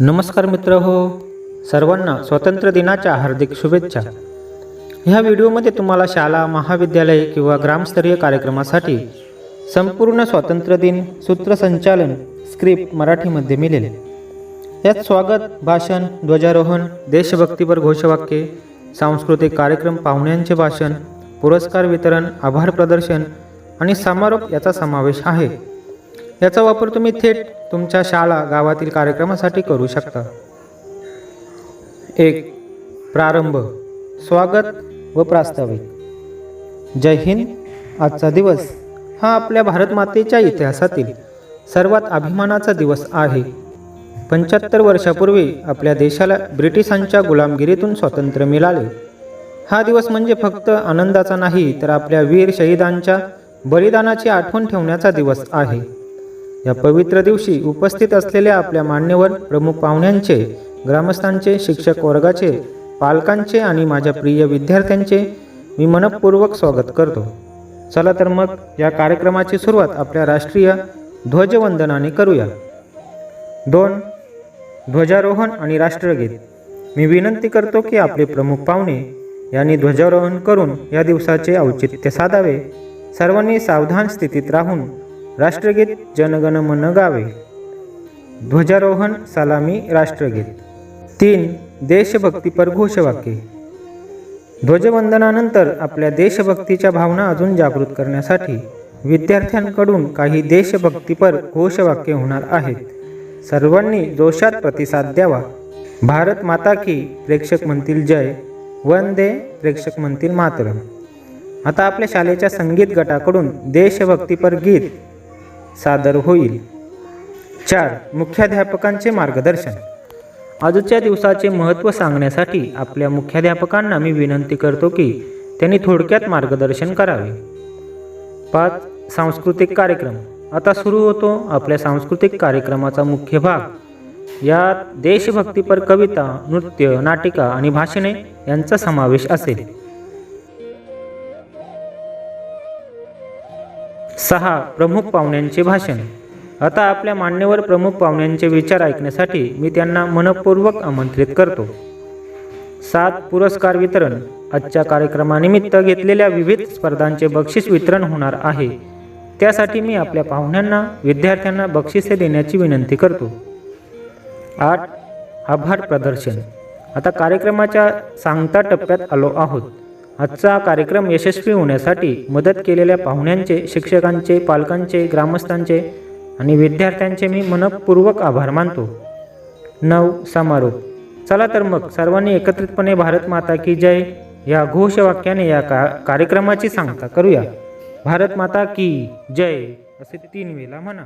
नमस्कार मित्र हो. सर्वांना स्वातंत्र्य दिनाच्या हार्दिक शुभेच्छा. ह्या व्हिडिओमध्ये तुम्हाला शाळा महाविद्यालय किंवा ग्रामस्तरीय कार्यक्रमासाठी संपूर्ण स्वातंत्र्य दिन सूत्रसंचालन स्क्रिप्ट मराठीमध्ये मिळेल. यात स्वागत भाषण ध्वजारोहण देशभक्तीपर घोषवाक्ये सांस्कृतिक कार्यक्रम पाहुण्यांचे भाषण पुरस्कार वितरण आभार प्रदर्शन आणि समारोप याचा समावेश आहे. याचा वापर तुम्ही थेट तुमच्या शाळा गावातील कार्यक्रमासाठी करू शकता. एक प्रारंभ स्वागत व प्रास्ताविक. जय हिंद आजचा दिवस हा आपल्या भारत मातेच्या इतिहासातील सर्वात अभिमानाचा दिवस आहे. पंच्याहत्तर वर्षापूर्वी आपल्या देशाला ब्रिटिशांच्या गुलामगिरीतून स्वातंत्र्य मिळाले. हा दिवस म्हणजे फक्त आनंदाचा नाही तर आपल्या वीर शहीदांच्या बलिदानाची आठवण ठेवण्याचा दिवस आहे. या पवित्र दिवशी उपस्थित असलेल्या आपल्या मान्यवर प्रमुख पाहुण्यांचे ग्रामस्थांचे शिक्षक वर्गाचे पालकांचे आणि माझ्या प्रिय विद्यार्थ्यांचे मी मनपूर्वक स्वागत करतो. चला तर मग या कार्यक्रमाची सुरुवात आपल्या राष्ट्रीय ध्वजवंदनाने करूया. दोन ध्वजारोहण आणि राष्ट्रगीत. मी विनंती करतो की आपले प्रमुख पाहुणे यांनी ध्वजारोहण करून या दिवसाचे औचित्य साधावे. सर्वांनी सावधान स्थितीत राहून राष्ट्रगीत जनगण मन गावे. ध्वजारोहण सलामी राष्ट्रगीत. तीन देशभक्तीपर घोषवाक्ये. ध्वजवंदनानंतर आपल्या देशभक्तीच्या भावना अजून जागृत करण्यासाठी विद्यार्थ्यांकडून काही देशभक्तीपर घोषवाक्य होणार आहेत. सर्वांनी जोशात प्रतिसाद द्यावा. भारत माता की प्रेक्षक म्हणतील जय. वंदे प्रेक्षक म्हणतील मातरम. आता आपल्या शाळेच्या संगीत गटाकडून देशभक्तीपर गीत. सादर होईल. चार मुख्याध्यापकांचे मार्गदर्शन. आजच्या दिवसाचे महत्त्व सांगण्यासाठी आपल्या मुख्याध्यापकांना मी विनंती करतो की त्यांनी थोडक्यात मार्गदर्शन करावे. पाच सांस्कृतिक कार्यक्रम. आता सुरू होतो आपल्या सांस्कृतिक कार्यक्रमाचा मुख्य भाग. यात देशभक्तीपर कविता नृत्य नाटिका आणि भाषणे यांचा समावेश असेल. सहा प्रमुख पाहुण्यांचे भाषण. आता आपल्या मान्यवर प्रमुख पाहुण्यांचे विचार ऐकण्यासाठी मी त्यांना मनपूर्वक आमंत्रित करतो. सात पुरस्कार वितरण. आजच्या कार्यक्रमानिमित्त घेतलेल्या विविध स्पर्धांचे बक्षीस वितरण होणार आहे. त्यासाठी मी आपल्या पाहुण्यांना विद्यार्थ्यांना बक्षिसे देण्याची विनंती करतो. आठ आभार प्रदर्शन. आता कार्यक्रमाच्या सांगता टप्प्यात आलो आहोत. आजचा कार्यक्रम यशस्वी होण्यासाठी मदत केलेल्या पाहुण्यांचे शिक्षकांचे पालकांचे ग्रामस्थांचे आणि विद्यार्थ्यांचे मी मनपूर्वक आभार मानतो. नऊ समारोप. चला तर मग सर्वांनी एकत्रितपणे भारत माता की जय या घोषवाक्याने या का कार्यक्रमाची सांगता करूया. भारत माता की जय असे तीन वेळा म्हणा.